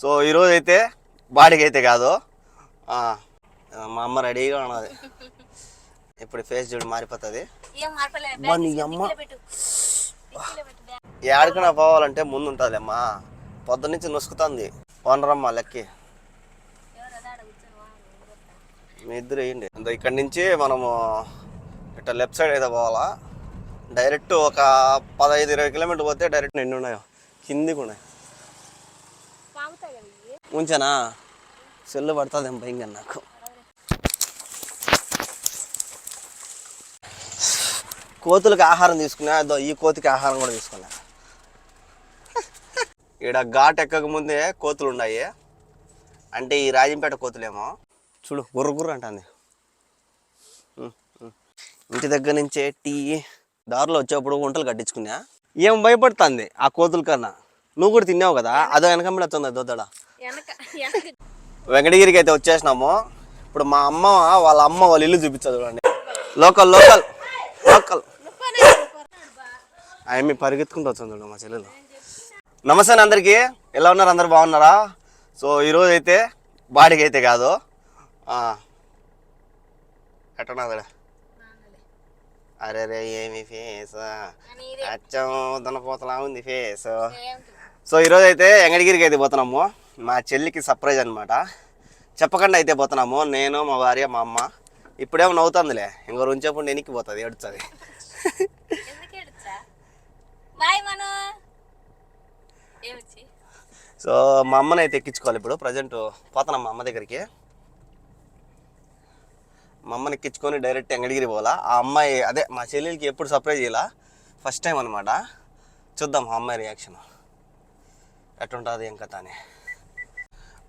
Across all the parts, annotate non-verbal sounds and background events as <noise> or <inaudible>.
So ఈరోజు అయితే బాడీకి అయితే కాదు. మా అమ్మ రెడీగా ఉన్నది. ఇప్పుడు ఫేస్ చూడు మారిపోతుంది. నీ అమ్మ. ఏడకన్నా పోవాలంటే ముందు ఉంటుంది అమ్మా పొద్దు నుంచి నొసుకుతుంది. పోనరమ్మా లెక్కి. మీ ఇద్దరు వేయండి. ఇక్కడి నుంచి మనము ఇట్లా లెఫ్ట్ సైడ్ అయితే పోవాలా. డైరెక్ట్ ఒక పదహైదు ఇరవై కిలోమీటర్ పోతే డైరెక్ట్ ఎన్ని ఉన్నాయో కిందికి ఉన్నాయి. ఉంచానా? సెల్లు పడుతుంది ఏం భయంగా నాకు. కోతులకు ఆహారం తీసుకున్నా అదో ఈ కోతికి ఆహారం కూడా తీసుకున్నా. ఈడ ఘాట్ ఎక్కక ముందే కోతులు ఉన్నాయి. అంటే ఈ రాజంపేట కోతులేమో. చూడు గుర్ర గుర్ర అంటుంది. ఇంటి దగ్గర నుంచే టీ దారిలో వచ్చేప్పుడు వంటలు కట్టించుకున్నా. ఏం భయపడుతుంది ఆ కోతుల కన్నా? నువ్వు కూడా తిన్నావు కదా? అదో వెనకమ్మడి వస్తుంది దొద్దడా. వెంకటగిరికి అయితే వచ్చేసినాము. ఇప్పుడు మా అమ్మ వాళ్ళ అమ్మ వాళ్ళ ఇల్లు చూపించదు చూడండి. Local local local. ఆయమ్మి పరిగెత్తుకుంటూ వచ్చింది చూడు మా చెల్లెలు. నమస్తే అండి అందరికీ. ఎలా ఉన్నారు? అందరు బాగున్నారా? సో ఈరోజు అయితే బాడీకి అయితే కాదు. ఆ, ఎట్టున్నది అరే రే ఏమి ఫేస్ అచ్చం దున్నపోతలా ఉంది ఫేస్ సో ఈరోజు అయితే ఎంగడిగిరికి అయితే పోతున్నాము. మా చెల్లికి సర్ప్రైజ్ అనమాట చెప్పకుండా అయితే పోతున్నాము. నేను మా భార్య మా అమ్మ. ఇప్పుడేమో నవ్వుతుందిలే. ఇంకో ఉంచేప్పుడు నెనికి పోతుంది ఏమొచ్చి సో మా అమ్మని అయితే ఎక్కించుకోవాలి ఇప్పుడు. ప్రజెంట్ పోతున్నాం మా అమ్మ దగ్గరికి. మా అమ్మని ఎక్కించుకొని డైరెక్ట్ ఎంగడిగిరి పోవాలా. ఆ అమ్మాయి అదే మా చెల్లెలకి ఎప్పుడు సర్ప్రైజ్ చేయాల? ఫస్ట్ టైం అనమాట చూద్దాం ఆ అమ్మాయి రియాక్షన్. ఎట్టుంటుంది ఏం కథ అని.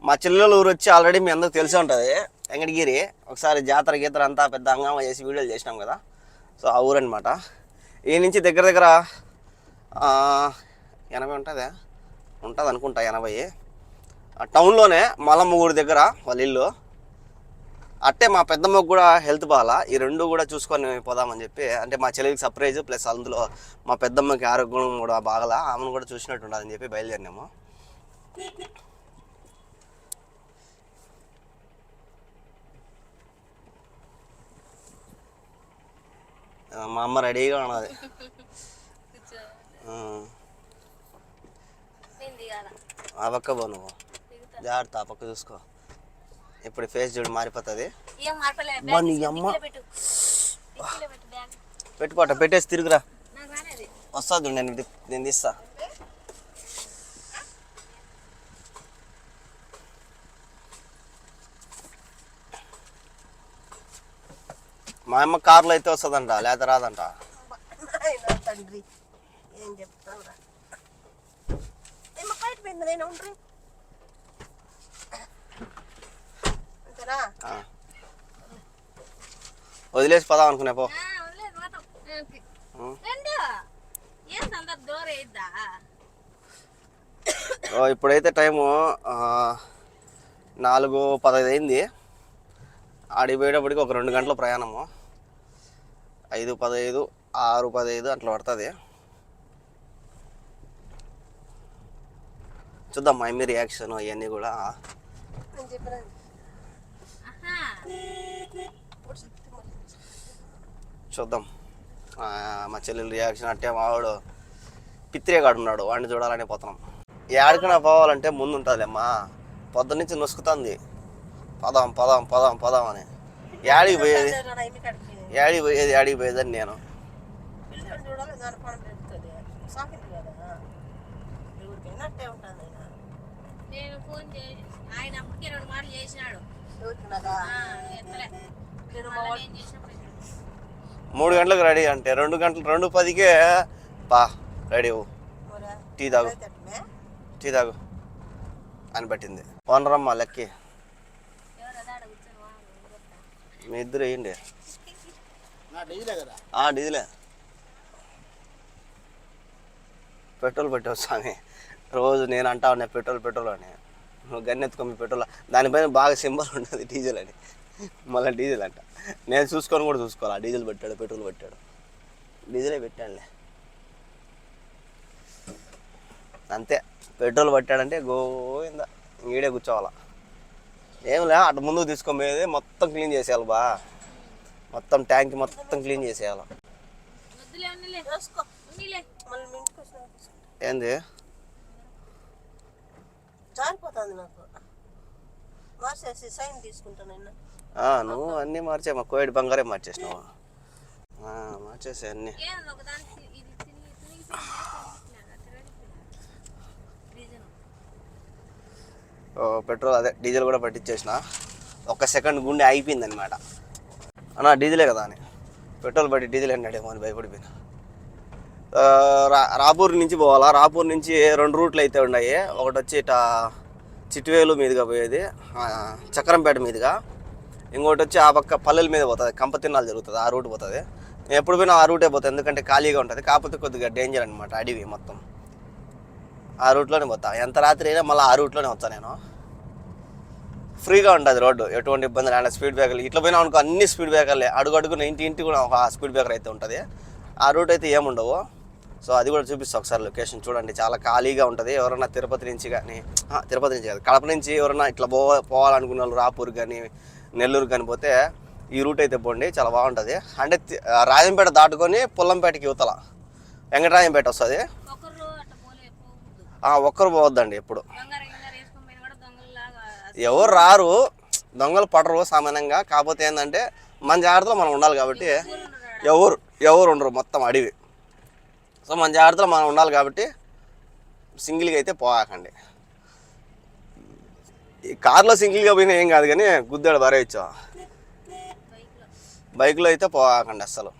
మా చెల్లెల ఊరు వచ్చి ఆల్రెడీ మీ అందరికి తెలిసే ఉంటుంది. వెంకటగిరి ఒకసారి జాతర గీతర అంతా పెద్ద హంగామా చేసి వీడియోలు చేసినాం కదా. సో ఆ ఊరు అనమాట ఈ నుంచి దగ్గర దగ్గర ఎనభై ఉంటుంది? ఉంటుంది అనుకుంటా ఎనభై. ఆ టౌన్లోనే మలమ్మ ఊరి దగ్గర వాళ్ళ ఇల్లు. అట్టే మా పెద్దమ్మకు కూడా హెల్త్ బాగాలా. ఈ రెండు కూడా చూసుకొని పోదామని చెప్పి అంటే మా చెల్లికి సర్ప్రైజ్ ప్లస్ అందులో మా పెద్దమ్మకి ఆరోగ్యం కూడా బాగలా. ఆమెను కూడా చూసినట్టు ఉండాలని చెప్పి బయలుదేరినాము. మా అమ్మ రెడీగా ఉన్నది ఆ, పక్క పో నువ్వు జాగ్రత్త ఆ పక్క చూసుకో ఇప్పుడు ఫేస్ చూడు మారిపోతుంది నీ అమ్మ. పెట్టుకోట పెట్టేసి తిరుగురా వస్తుంది నేను నేను తీస్తా మా అమ్మ కార్లో అయితే వస్తుందంట లేత రాదంట. తండ్రి ఏం నేను ఉండ్రి. వదిలేసి పోదాం అనుకునే పో. ఇప్పుడైతే టైము ఆ, నాలుగు పదహైదు అయింది. ఆడికి పోయేటప్పటికి ఒక రెండు గంటల ప్రయాణము. ఐదు పదహైదు ఆరు పదహైదు అట్లా పడుతుంది. చూద్దాం మా రియాక్షన్ అవన్నీ కూడా. చెప్పిన చూద్దాం మా చెల్లెలు రియాక్షన్ అంటే మావాడు పిత్రేగాడు ఉన్నాడు వాడిని చూడాలని పోతున్నాం. ఏడికైనా పోవాలంటే ముందు ఉంటుందిలేమ్మా పొద్దు నుంచి నొసుకుతుంది. పదాం పదాం పదాం పదాం అని. ఏడికి పోయేది? ఏడికి పోయేది ఏడికి పోయేదని నేను. ఫోన్ చేసి ఆయన అప్పటికే రెండు చేసినాడు. మూడు గంటలకు రెడీ అంటే రెండు గంటలు రెండు పదికే పా రెడీ అవ్వు. టీ తాగు. టీ తాగు. అని పట్టింది. పోనరమ్మా లెక్కి. మీ ఇద్దరు వేయండి. డీజిలే పెట్రోల్ పెట్టావు స్వామి. రోజు నేను అంటా ఉన్నా పెట్రోల్ పెట్రోల్ అని. నువ్వు పెట్రోల్. దానిపైన బాగా సింబల్ ఉంటుంది డీజిల్ అని. మళ్ళీ డీజిల్ అంట. నేను చూసుకొని కూడా చూసుకోవాలి. ఆ డీజిల్ పెట్టాడు పెట్రోల్ పెట్టాడు. డీజిలే పెట్టాడులే అంతే. పెట్రోల్ పట్టాడంటే గోయిందా ఈడే కూర్చోవాలా. ఏం లే అటు ముందుకు తీసుకొని పోయేది మొత్తం క్లీన్ చేసేయాలి బా. మొత్తం ట్యాంక్ మొత్తం క్లీన్ చేసేయాలి. ఏంది? జారిపోతుంది నాకు. మార్చేసి సైన్ తీసుకుంటాను నిన్న. ఆ, నువ్వు అన్నీ మార్చే మా కోవిడ్ బంగారే మార్చేసినావు? మార్చేసే అన్నీ. పెట్రోల్ అదే డీజిల్ కూడా పట్టించేసిన. ఒక సెకండ్ గుండె అయిపోయింది అనమాట అన్నా డీజిలే కదా అని. పెట్రోల్ పట్టి డీజిల్ అన్నాడేమో అని భయపడిపోయినా. రా రాపూర్ నుంచి పోవాలా? రాపూర్ నుంచి రెండు రూట్లు అయితే ఉన్నాయి. ఒకటి వచ్చి ఇట చిట్వేలు మీదుగా పోయేది చక్రంపేట మీదుగా. ఇంకోటి వచ్చి ఆ పక్క పల్లెల మీద పోతుంది కంపతిన్నాలు జరుగుతుంది ఆ రూట్ పోతుంది. నేను ఎప్పుడు పోయినా ఆ రూటే పోతుంది ఎందుకంటే ఖాళీగా ఉంటుంది. కాకపోతే కొద్దిగా డేంజర్ అనమాట అడవి మొత్తం. ఆ రూట్లోనే పోతా. ఎంత రాత్రి అయినా మళ్ళీ ఆ రూట్లోనే వస్తాను నేను. ఫ్రీగా ఉంటుంది రోడ్డు. ఎటువంటి ఇబ్బంది లేకుండా స్పీడ్ బ్రేకర్లు. ఇట్లా పోయినా అనుకో అన్ని స్పీడ్ బ్రేకర్లే. అడుగు అడుగున ఇంటి ఇంటి కూడా ఒక స్పీడ్ బ్రేకర్ అయితే ఉంటుంది. ఆ రూట్ అయితే ఏముండవు సో అది కూడా చూపిస్తా ఒకసారి లొకేషన్ చూడండి. చాలా ఖాళీగా ఉంటుంది. ఎవరన్నా తిరుపతి నుంచి కానీ తిరుపతి నుంచి కాదు కడప నుంచి ఎవరన్నా ఇట్లా పో పోవాలనుకున్న వాళ్ళు రాపూర్ కానీ నెల్లూరు కానీ పోతే ఈ రూట్ అయితే పోండి. చాలా బాగుంటుంది. అంటే రాజంపేట దాటుకొని పుల్లంపేటకి యువతల. వెంకటరాజంపేట వస్తుంది. ఒక్కరు పోవద్దండి ఎప్పుడు బంగారం గింగారం వేసుకొని పోయినా కూడా దొంగలలాగా ఎవరు రారు దొంగలు పడరు సామాన్యంగా. కాకపోతే ఏంటంటే మన జాగ్రత్తలో మనం ఉండాలి కాబట్టి ఎవరు ఎవరు ఉండరు మొత్తం అడవి. సో మన జాగ్రత్తలో మనం ఉండాలి కాబట్టి సింగిల్గా అయితే పోయాకండి. ఈ కార్లో సింగిల్గా పోయినా ఏం కాదు కానీ గుద్దాడు బరేయచ్చు బైక్లో బైక్లో అయితే పోకండి అస్సలు.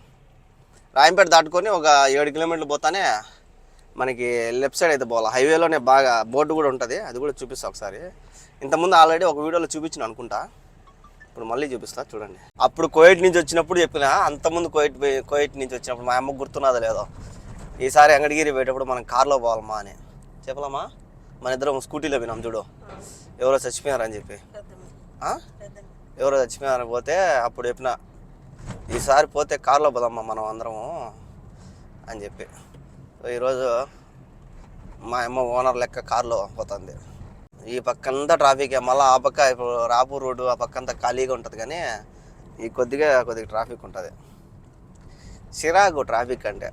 రాయంపేట దాటుకొని ఒక ఏడు కిలోమీటర్లు పోతానే మనకి లెఫ్ట్ సైడ్ అయితే పోవాలి. హైవేలోనే బాగా బోర్డు కూడా ఉంటుంది. అది కూడా చూపిస్తా ఒకసారి. ఇంతకుముందు ఆల్రెడీ ఒక వీడియోలో చూపించిన అనుకుంటా. ఇప్పుడు మళ్ళీ చూపిస్తా చూడండి. అప్పుడు కోయిట్ నుంచి వచ్చినప్పుడు చెప్పిన అంతకుముందు కోయిట్ పోయి- కోయిట్ నుంచి వచ్చినప్పుడు మా అమ్మకు గుర్తున్నది లేదో. ఈసారి అంగడిగిరి పోయేటప్పుడు మనం కార్లో పోవాలమ్మా అని. చెప్పలమ్మా? మన ఇద్దరం స్కూటీలో పోయినాం చూడు. ఎవరో చచ్చిపోయారని చెప్పి. ఎవరో చచ్చిపోయారని పోతే అప్పుడు చెప్పిన ఈసారి పోతే కార్లో పోదామ్మా మనం అందరము అని చెప్పి. ఈరోజు మా అమ్మ ఓనర్ లెక్క కారులో పోతుంది. ఈ పక్కంతా ట్రాఫిక్ మళ్ళీ ఆ పక్క ఇప్పుడు రాపూర్ రోడ్డు ఆ పక్కంతా ఖాళీగా ఉంటుంది కానీ ఈ కొద్దిగా కొద్దిగా ట్రాఫిక్ ఉంటుంది. చిరాకు ట్రాఫిక్ అంటే.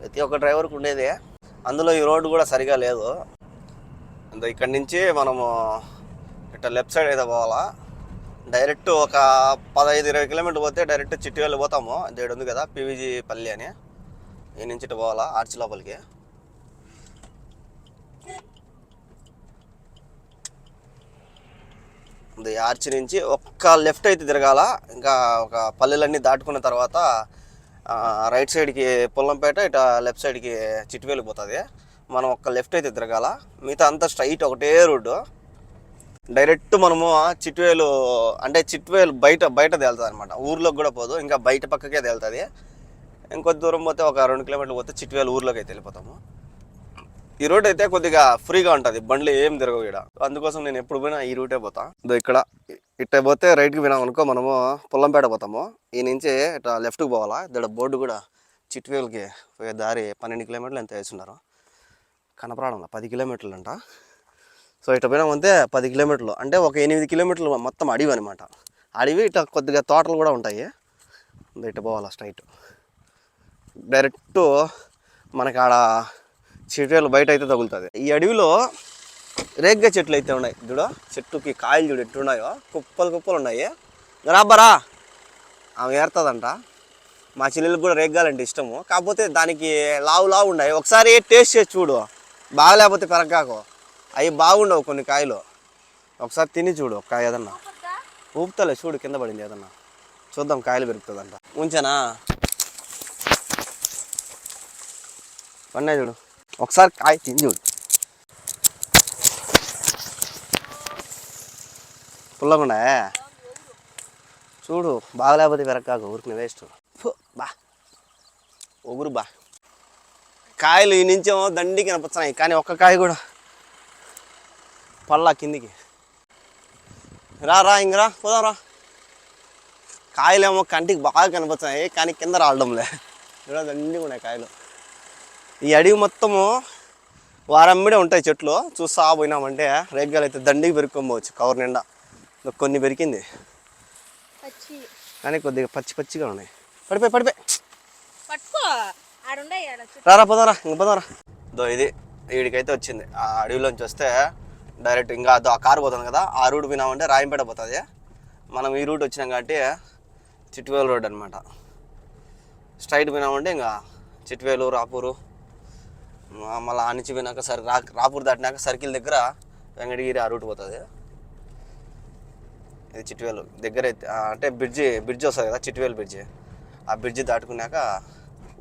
ప్రతి ఒక్క డ్రైవర్కి ఉండేది. అందులో ఈ రోడ్డు కూడా సరిగా లేదు. ఇక్కడి నుంచి మనము ఇట్లా లెఫ్ట్ సైడ్ అయితే పోవాలా. డైరెక్ట్ ఒక పదహైదు ఇరవై కిలోమీటర్ పోతే డైరెక్ట్ చిట్టి వెళ్ళి పోతాము. దేడు ఉంది కదా పీవీజీ పల్లి అని. ఈ నుంచి ఇటు పోవాలా ఆర్చి లోపలికి. ఇది ఆర్చి నుంచి ఒక్క లెఫ్ట్ అయితే తిరగాల. ఇంకా ఒక పల్లెలన్నీ దాటుకున్న తర్వాత రైట్ సైడ్కి పొల్లంపేట ఇట లెఫ్ట్ సైడ్కి చిట్టువేలు పోతుంది. మనం ఒక్క లెఫ్ట్ అయితే తిరగాల. మిగతా అంతా స్ట్రైట్ ఒకటే రోడ్డు డైరెక్ట్ మనము చిట్వేలు అంటే చిట్వేలు బయట బయట తేలుతుంది అనమాట ఊర్లోకి కూడా పోదు ఇంకా బయట పక్కకే తేలుతుంది. ఇంకొద్ది దూరం పోతే ఒక రెండు కిలోమీటర్లు పోతే చిట్వేలు ఊర్లోకి అయితే వెళ్ళిపోతాము. ఈ రోడ్ అయితే కొద్దిగా ఫ్రీగా ఉంటుంది. బండ్లు ఏం తిరగవు ఇక్కడ అందుకోసం నేను ఎప్పుడు పోయినా ఈ రూటే పోతా. ఇక్కడ ఇట్ట పోతే రైట్కి పోయినాం అనుకో మనము పొల్లంపేట పోతాము. ఈ నుంచి ఇట్లా లెఫ్ట్కి పోవాలా? ఇక్కడ బోర్డు కూడా చిట్వేలకి పోయే దారి పన్నెండు కిలోమీటర్లు ఎంత వేస్తున్నారు? కనపరాడం పది కిలోమీటర్లు అంట సో ఇట్లా పోయినామంటే పది కిలోమీటర్లు. అంటే ఒక ఎనిమిది కిలోమీటర్లు మొత్తం అడవి అనమాట అడవి ఇట్లా కొద్దిగా తోటలు కూడా ఉంటాయి. ఇట్ట పోవాలా స్ట్రైట్ డైరెక్ట్ మనకి ఆడ చెట్లు బయట అయితే తగులుతుంది. ఈ అడవిలో రేగ్గా చెట్లు అయితే ఉన్నాయి. చూడు చెట్టుకి కాయలు చూడు ఎట్టున్నాయో కుప్పలు కుప్పలు ఉన్నాయి. రాబ్బరా ఆమె ఏరుతుందంట మా చెల్లెలకు కూడా రేగ్గాలంటే ఇష్టము. కాకపోతే దానికి లావు లావు ఉన్నాయి. ఒకసారి టేస్ట్ చేసి చూడు. బాగలేకపోతే పెరగాకు అవి బాగుండవు కొన్ని కాయలు. ఒకసారి తిని చూడు ఒక కాయ ఏదన్నా. ఊపుతలే చూడు కింద పడింది ఏదన్నా. చూద్దాం కాయలు పెరుగుతుందంట. ఉంచానా? పన్నాయి చూడు. ఒకసారి కాయ తిని చూడు. పుల్లకుండా చూడు బాగలేకపోతే వెరకాకు ఊరికి వేస్ట్ బా. ఒగురు బా. కాయలు ఈ నుంచేమో దండి కనిపిస్తున్నాయి కానీ ఒక్క కాయ కూడా. పళ్ళ కిందికి. రా రా ఇంకరా పోదాం రా. కాయలేమో కంటికి బాగా కనిపిస్తున్నాయి కానీ కింద రావడంలే ఇలా <laughs> దండిగా ఉన్నాయి కాయలు. ఈ అడవి మొత్తము వారమ్మిడే ఉంటాయి చెట్లు. చూస్తా పోయినామంటే రేగ్గాలు అయితే దండికి పెరుక్కోవచ్చు కవర్ నిండా. కొన్ని పెరికింది కానీ కొద్దిగా పచ్చి పచ్చిగా ఉన్నాయి. పడిపోయి పడిపోయి. రారా పోదారా ఇంక పోదారా. దో ఇది వీడికైతే వచ్చింది. ఆ అడవిలోంచి వస్తే డైరెక్ట్ ఇంకా అదో ఆ కారు పోతుంది కదా ఆ రూట్ పోయినామంటే రాయంపేట పోతుంది. మనం ఈ రూట్ వచ్చినాం కాబట్టి చిట్వేలు రోడ్ అనమాట స్ట్రైట్ పోయినామంటే ఇంకా చిట్వేలు రాపూరు మళ్ళీ ఆ నుంచి పోయినాక సరి రా రాపూర్ దాటినాక సర్కిల్ దగ్గర వెంకటగిరి ఆ రూట్ పోతుంది. ఇది చిట్వేలు దగ్గర అయితే అంటే బ్రిడ్జి బ్రిడ్జ్ వస్తుంది కదా చిట్వేలు బ్రిడ్జి. ఆ బ్రిడ్జి దాటుకున్నాక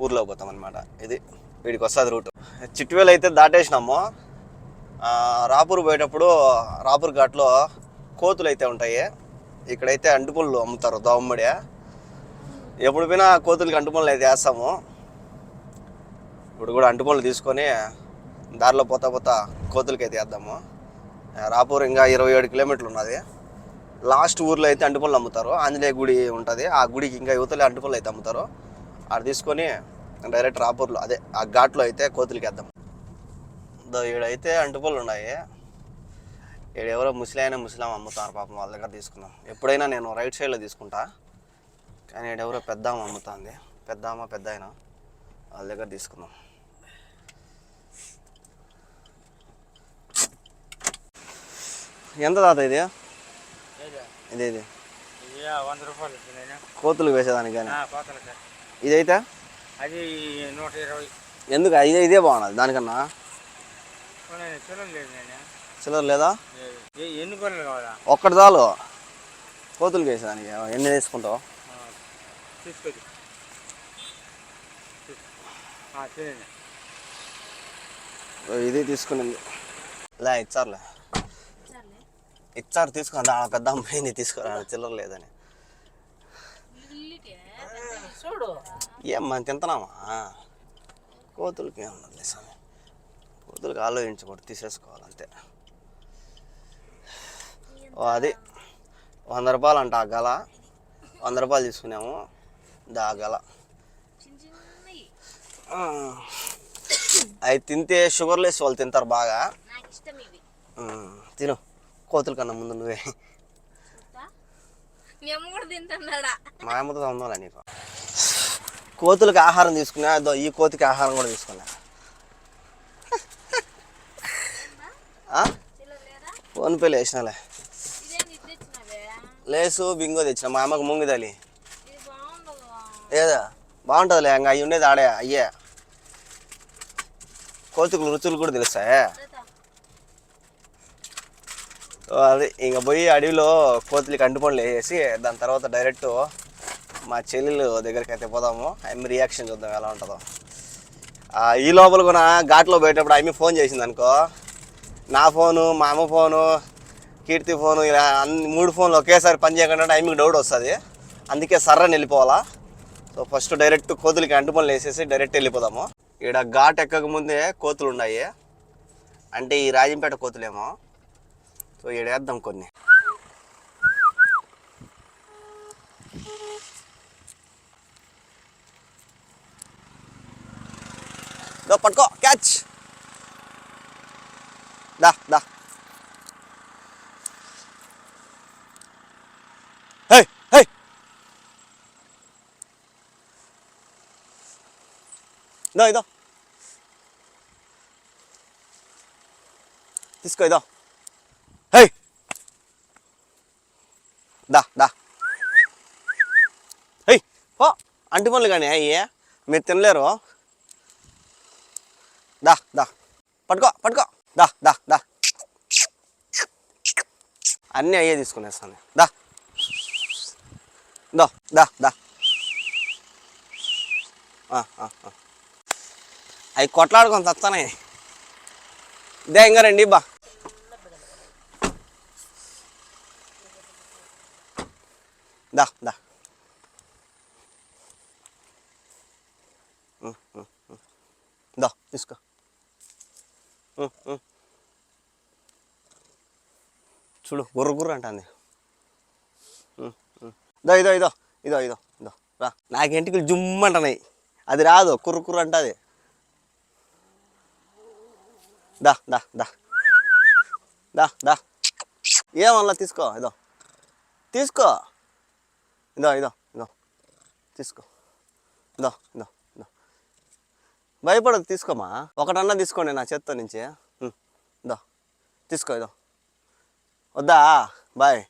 ఊర్లో పోతాం అనమాట ఇది వీడికి వస్తుంది రూట్. చిట్వేలు అయితే దాటేసినాము. రాపూర్ పోయేటప్పుడు రాపూర్ ఘాట్లో కోతులు అయితే ఉంటాయి. ఇక్కడైతే అంటుపళ్ళు అమ్ముతారు దోమ్మడి ఎప్పుడు పోయినా కోతులకి అంటుపళ్ళు అయితే వేస్తాము. ఇప్పుడు కూడా అంటుపళ్ళు తీసుకొని దారిలో పోతా పోతా కోతులకి అయితే వేద్దాము రాపూర్ ఇంకా ఇరవై ఏడు కిలోమీటర్లు ఉన్నది. లాస్ట్ ఊర్లో అయితే అంటుపళ్ళు అమ్ముతారు ఆంజనేయ గుడి ఉంటుంది. ఆ గుడికి ఇంకా యువతలే అంటుపళ్ళు అయితే అమ్ముతారు అక్కడ తీసుకొని డైరెక్ట్ రాపూర్లో అదే ఆ ఘాట్లో అయితే కోతులకి వేద్దాం. ఈడైతే అంటుపళ్ళు ఉన్నాయి. ఎవరో ముసలి అయినా ముసలాం అమ్ముతారు పాపం వాళ్ళ దగ్గర తీసుకున్నాం ఎప్పుడైనా నేను రైట్ సైడ్లో తీసుకుంటా. కానీ ఎవరో పెద్దామ అమ్ముతుంది. పెద్దామ పెద్ద వాళ్ళ దగ్గర తీసుకున్నాం ఎంత తాత ఇది? ఇది ఇది. వంద రూపాయలు కోతులు వేసేదానికి కానీ. ఇదైతే? అది నూట ఇరవై. ఎందుకు? ఇదే ఇదే బాగున్నది దానికన్నా? నేను చిల్లర లేదు ఎన్ని కావాలా? ఒక్కటి చాలు. కోతులు వేసేదానికి. ఎన్ని తీసుకుంటావు? తినండి. ఇది తీసుకునింది. లే ఇచ్చారులే. ఇచ్చారు తీసుకుని ఆ పెద్ద అమ్మాయిని తీసుకురా చిల్లర లేదని. చూడు. ఏం మనం తింటున్నామా కోతులకి ఏమన్నది స్వామి. కోతులకి ఆలోచించకూడదు తీసేసుకోవాలి అంతే ఓ అది. వంద రూపాయలు అంట ఆ గల. వంద రూపాయలు తీసుకున్నాము. దా గల. అవి తింటే షుగర్ లెస్ వాళ్ళు తింటారు బాగా. తిను. కోతుల కన్నా ముందు నువ్వే. మీ అమ్మతో నీకు. కోతులకి ఆహారం తీసుకున్నా అదో ఈ కోతికి ఆహారం కూడా తీసుకున్నా ఆ? చిల్లర లేదా ఫోన్ పేలు వేసినాలే లేసు బింగో తెచ్చిన. మా అమ్మకు ముంగిదాలి ఏదా? బాగుంటుందిలే ఇంకా అవి ఉండేది ఆడే అయ్యే. కోతుకు రుచులు కూడా తెలుస్తాయే. అదే ఇంక పోయి అడవిలో కోతులకి అంటుపండ్లు వేసేసి దాని తర్వాత డైరెక్ట్ మా చెల్లెలు దగ్గరికి అయితే పోదాము. ఆమె రియాక్షన్ చూద్దాం ఎలా ఉంటుందో. ఈ లోపల కూడా ఘాట్లో పోయేటప్పుడు ఆమె ఫోన్ చేసింది అనుకో. నా ఫోను మా అమ్మ ఫోను కీర్తి ఫోను ఇలా అన్ని మూడు ఫోన్లు ఒకేసారి పని చేయకుండా ఆమెకి డౌట్ వస్తుంది. అందుకే సర్రని వెళ్ళిపోవాలా. సో ఫస్ట్ డైరెక్ట్ కోతులకి అంటుపనులు వేసేసి డైరెక్ట్ వెళ్ళిపోదాము. ఇక్కడ ఘాట్ ఎక్కక ముందే కోతులు ఉన్నాయి అంటే ఈ రాజంపేట కోతులేమో. సో ఈడ వేద్దాం కొన్ని దో పట్టుకో క్యాచ్ దా దా హే హే ఇదో ఇదో తీసుకో ఇదో హే దా దా. ఏయ్ ఓ అంటి పనులు కానీ అయ్యే. మీరు తినలేరు. దా దా. పట్టుకో పట్టుకో. దా దా దా. అన్నీ అయ్యే తీసుకునేస్తాను. దా. దో దా దా. అవి కొట్లాడుకొని తస్తానే ఇదే ఇంకా రండి బా. దా దా ఉమ్, ఉమ్, ఉమ్. దా తీసుకో చూడు గుర్ర గుర్ర అంటుంది ఉమ్, ఇదో ఇదో ఇదో ఇదో ఇదో ఇదో రా నాకేంటికి జుమ్మంటున్నాయి అది రాదు కుర్ర కుర్ర అంటుంది దా దా దా దా దా ఏమల్లా తీసుకో ఇదో తీసుకో ఇదో ఇదో ఇదో. తీసుకో. ఇందా ఇందా ఇందా. భయపడదు తీసుకోమా? ఒకటన్నా తీసుకోండి నా చేత్తో నుంచి. ఇందా. తీసుకో ఇదో. వద్దా? బాయ్.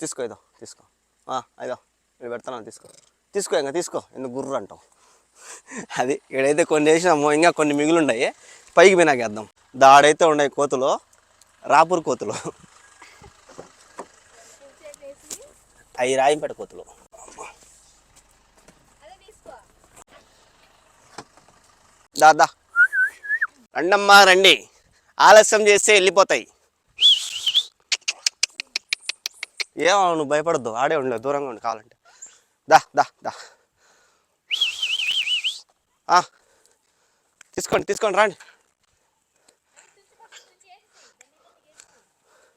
తీసుకో ఇదో తీసుకో. ఆ, ఇదో. ఇక్కడ పెడతాను తీసుకో. తీసుకో ఇంకా తీసుకో. ఎందుకు గుర్రు అంటాం అది ఇక్కడైతే కొన్ని వేసినాము ఇంకా కొన్ని మిగులు ఉన్నాయి. పైకి పోయినాకేద్దాం దాడైతే ఉన్నాయి కోతులు. రాపూర్ కోతులు. అవి రాయింపేట కోతులు. దాదా దా దా. రండమ్మా రండి. ఆలస్యం చేస్తే వెళ్ళిపోతాయి. ఏమో నువ్వు భయపడద్దు. ఆడే ఉండలేదు దూరంగా ఉండి కావాలంటే. దా దా దా. ఆ, తీసుకోండి తీసుకోండి రండి.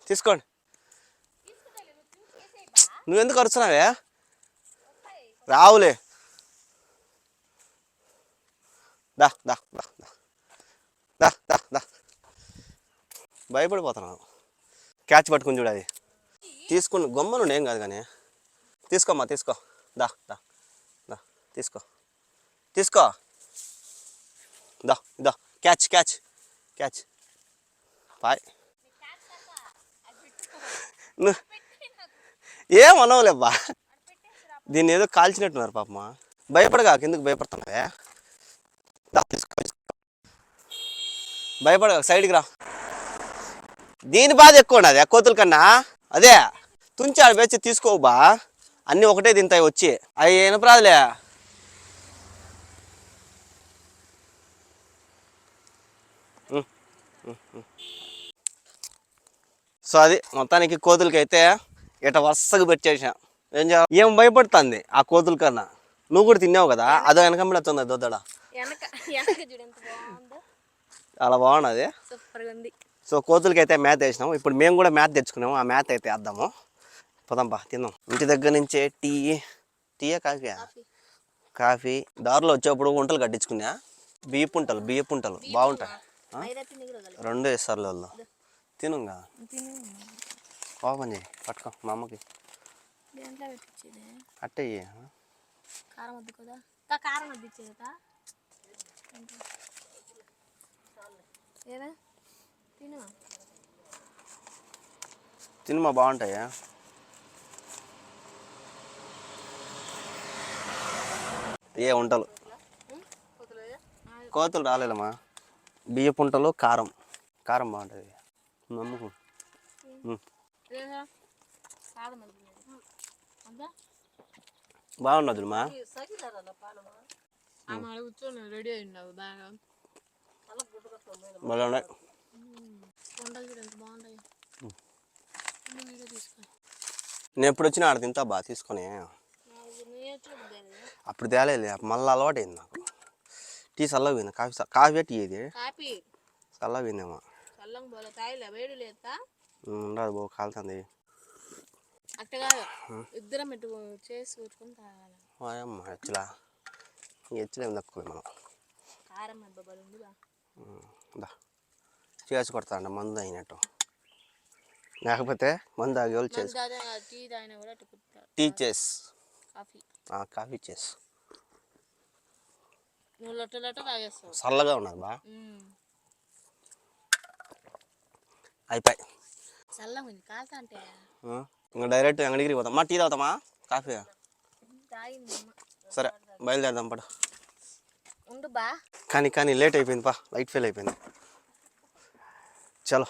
తీసుకోండి. నువ్వెందుకు అరుచున్నావే రావులే. దా దా దా దా. దా దా దా. భయపడిపోతున్నాను. క్యాచ్ పట్టుకుని చూడాలి తీసుకుని గొమ్మను ఏం కాదు కానీ. తీసుకోమ్మా తీసుకో. దా దా దా తీసుకో. తీసుకో. దా దా. Catch catch catch. బాయ్. నువ్వు ఏం అనవలేబ్బా. దీన్ని ఏదో కాల్చినట్టున్నారు పాపమా. భయపడగా కిందకు భయపడుతున్నావే? భయపడగా సైడ్కి రా. దీని బాధ ఎక్కువ ఉన్నది ఆ కోతుల కన్నా. అదే తుంచి ఆడ వేచి తీసుకోవబ్బా అన్నీ ఒకటే తింటాయి వచ్చి. అవి వినపరాదులే ఉం, సో అది మొత్తానికి కోతులకి అయితే ఇట వరుసగా పెట్టేసా ఏం చేయాలి? ఏం భయపడుతుంది ఆ కోతుల కన్నా? నువ్వు కూడా తిన్నావు కదా? అదో వెనకమ్మడుతుంది దొద్దడ వెనక వెనక చూడు ఎంత బాగుందో. చాలా బాగున్నది. సో కోతులకి అయితే మ్యాథ్ వేసినాము. ఇప్పుడు మేము కూడా మ్యాథ్ తెచ్చుకున్నాము. ఆ మ్యాథ్ అయితే వేద్దాము. పోదాంపా తిందాం. ఇంటి దగ్గర నుంచే టీ టీయే కాఫీ. కాఫీ. దారిలో వచ్చేప్పుడు గుంటలు కట్టించుకున్నా. బియ్య పుంటలు బియ్య పుంటలు బాగుంటాయి. రెండు వేస్తారు వాళ్ళు. తినుగా? ఓపెన్ చేయి పట్టుకో మా అమ్మకి దేంట్లో పెట్టించేది అట్టే ఇయ్యి. కారం వద్దు కదా? తా కారం వద్దు ఇచ్చేది తా ఏదా తిను తినుమా బాగుంటాయా? ఏ వంటలు? కోతులు రాలేదమ్మా. బియ్య పుంటలు కారం. కారం బాగుంటుంది. నమ్ముకు. బాగున్నది మా రెడీ బాగా. తీసుకో. నేను ఎప్పుడు వచ్చినా ఆడ తింటా బా తీసుకొని. అప్పుడు తేలేదు మళ్ళీ అలవాటు అయింది నాకు. టీ చల్లగా పోయింది కాఫీ కాఫీ టీ ఇది. చల్లగా పోయిందేమో. ఉండదు బో కాలుతుంది. అట్ట కాదు. ఇద్దరం ఇటు చేసి తాగాలి. అమ్మ హెచ్చలా హెచ్చలేం తక్కువ మనం. కారం అబ్బాయి ఉంది బా ఉమ్, దా. చేసి కొడతాండ మందు అయినట్టు. లేకపోతే మందు ఆగి వాళ్ళు చేసి టీ చేస్. కాఫీ. చేస్. చల్లగా ఉన్నది బా. అయిపోయి. చల్లగా ఉంది. కాలుతా అంటే. ఆ, ఇంకా డైరెక్ట్ అంగడికి పోతాం మా టీ తాగుతామా? కాఫీ. సరే బయలుదేరదాం పడు. ఉండు బా. కానీ కానీ లేట్ అయిపోయింది పా. లైట్ ఫెయిల్ అయిపోయింది. చలో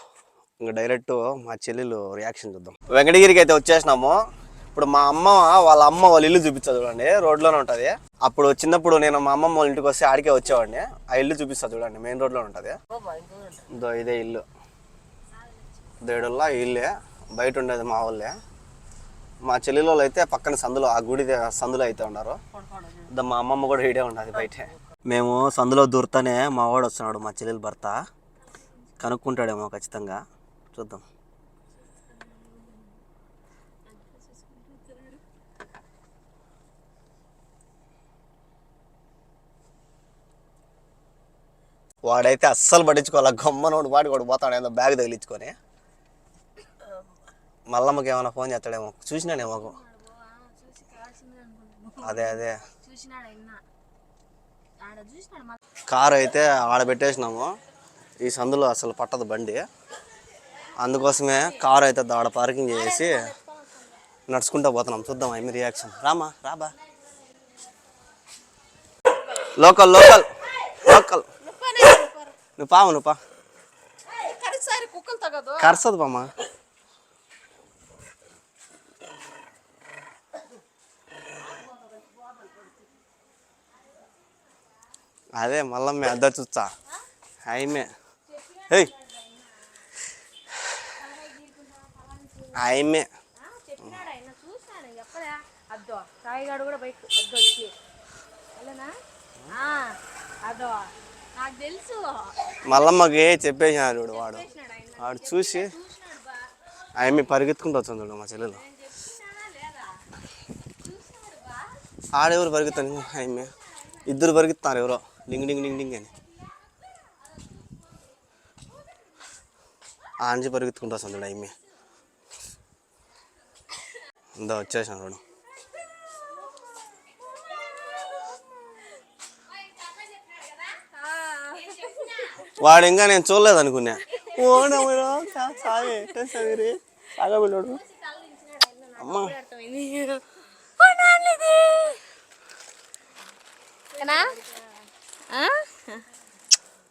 ఇంకా డైరెక్ట్ మా చెల్లెలు రియాక్షన్ చూద్దాం. వెంకటగిరికి అయితే వచ్చేసినాము. ఇప్పుడు మా అమ్మ వాళ్ళ అమ్మ వాళ్ళ ఇల్లు చూపిస్తుంది చూడండి. రోడ్లోనే ఉంటుంది. అప్పుడు చిన్నప్పుడు నేను మా అమ్మమ్మ వాళ్ళ ఇంటికి వస్తే ఆడికే వచ్చేవాడిని. ఆ ఇల్లు చూపిస్తా చూడండి. మెయిన్ రోడ్లో ఉంటుంది. ఇదే ఇల్లు. దేడుల్లా ఈ ఇల్లే బయట ఉండేది మా వాళ్ళే మా చెల్లెలు అయితే పక్కన సందులో ఆ గుడి సందులో అయితే ఉన్నారు. మా అమ్మమ్మ కూడా ఈడే ఉన్నది బయటే. మేము సందులో దూరుతానే మా వాడు వస్తున్నాడు మా చెల్లెలు భర్త. కనుక్కుంటాడేమో ఖచ్చితంగా. చూద్దాం. వాడైతే అస్సలు పట్టించుకోవాలి. గమ్మనోడు వాడి కూడా పోతాడు ఏదో బ్యాగ్ తగిలించుకొని. మల్లమ్మకి ఏమైనా ఫోన్ చేస్తాడేమో. చూసినానేమో చూసి కావాల్సిందే అనుకుంటున్నాను అదే. అదే కారు అయితే ఆడ పెట్టేసినాము. ఈ సందులో అసలు పట్టదు బండి. అందుకోసమే కారు అయితే ఆడ పార్కింగ్ చేసి నడుచుకుంటూ పోతున్నాం. చూద్దాం ఏమి రియాక్షన్ రామా రాబా. Local local local. నువ్వు పాము నువ్వు పా. కరసదు పామా అదే మళ్ళా మే చూస్తా. ఆయమే ఏయ్. ఆయమే అద్దో సాయిగాడు కూడా బైక్ అద్దో వచ్చి అదో నాకు తెలుసు మల్లమ్మకి చెప్పేసినాడు చూడు వాడు. వాడు చూసి ఆయమే పరిగెత్తుకుంటూ వచ్చింది చూడు మా చెల్లెలు. ఆడెవరు పరిగెత్తాను ఆయమ్మి. ఇద్దరు పరిగెత్తున్నారు ఎవరో. డింగ్ డింగ్ డింగ్ డింగ్ అని. ఆంజి పరిగెత్తుకుంటూ వస్తుంది చూడు ఇందా వచ్చేసాను చూడు. వాడు ఇంకా నేను చూడలేదు అనుకున్నా. ఓ అమ్మా సాగరే సాగా పిల్లోడు అమ్మా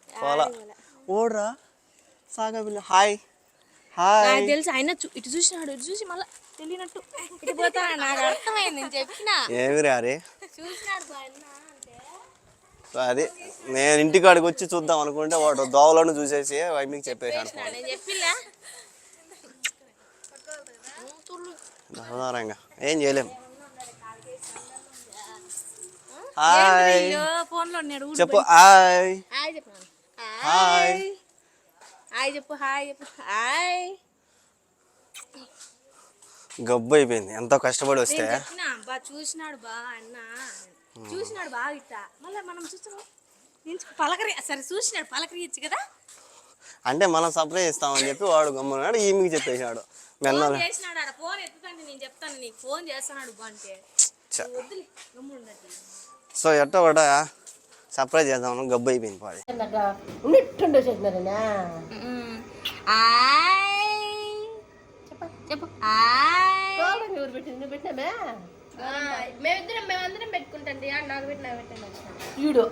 పోలా. ఓడ్రా. సాగా పిల్ల హాయ్. హాయ్. నాకు తెలుసు ఆయన ఇటు చూసినాడు ఇటు చూసి మళ్ళీ తెలియనట్టు ఇటు పోతా నాకు అర్థమైంది నేను చెప్పిన. ఏమి చూసినాడు అది నేను ఇంటికాడికి వచ్చి చూద్దాం అనుకుంటే వాడు దోవలను చూసేసి మీకు చెప్పేసాను చెప్పిలా? ఏం చేయలేం. హాయ్. ఫోన్లో చెప్పు హాయ్. హాయ్ చెప్పు. హాయ్. హాయ్ చెప్పు హాయ్ చెప్పు హాయ్. గబ్బు అయిపోయింది. ఎంతో కష్టపడి వస్తే. బా చూసినాడు బా అన్న. చూసినాడు బాగా ఇట్ట. మళ్ళీ మనం చూస్తాం. పలకరి సరే చూసినాడు పలకరియచ్చు కదా? అంటే మనం సర్ప్రైజ్ ఇస్తామని చెప్పి వాడు గమ్మున్నాడు ఈమెకి చెప్పేశాడు. మెన్న ఫోన్ చేసినాడు ఆడ ఫోన్ ఎత్తుతండి నేను చెప్తాను నీకు ఫోన్ చేస్తున్నాడు బా అంటే. సో ఎట్ట కూడా సర్ప్రైజ్ చేద్దామని గబ్బు అయిపోయింది పాడి. ఉన్నట్టుండే చెప్పు చెప్పు. ఎవరు పెట్టింది? నువ్వు మేమిద్దరం మేమందరం పెట్టుకుంటండి నాకు పెట్టినా పెట్టండి ఈడు.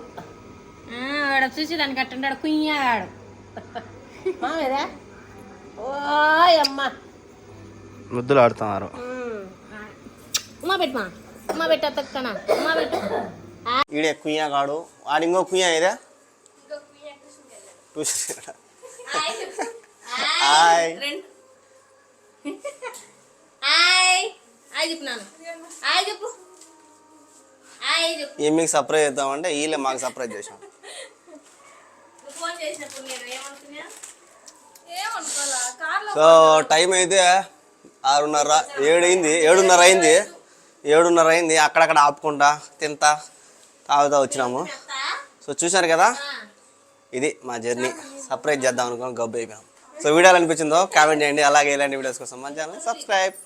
వాడు చూసి దానికి అట్టుంటాడు కుయ్యాడు మామేరా ఓయ్ అమ్మ. ముద్దులు ఆడుతున్నారు. ఉమా పెట్టుమా ఉమా పెట్టా తక్కువ ఉమా పెట్టు. ఈడే కుయ్యా కాడు. వాడు ఇంకో కుయ్యా ఇదే హాయ్. ఏం మీకు సర్ప్రైజ్ చేద్దామంటే వీళ్ళే మాకు సర్ప్రైజ్ చేసాం సో టైం అయితే ఆరున్నర ఏడు అయింది ఏడున్నర అయింది. ఏడున్నర అయింది. అక్కడక్కడ ఆపుకుంటా తింటా. తాగుతా వచ్చినాము. సో చూశారు కదా? ఇది మా జర్నీ. సర్ప్రైజ్ చేద్దాం అనుకున్నాం గబ్బు అయిపోయాం. సో వీడియోలు అనిపించిందో కామెంట్ చేయండి. అలాగే ఇలాంటి వీడియోస్ కోసం మన ఛానల్ సబ్స్క్రైబ్.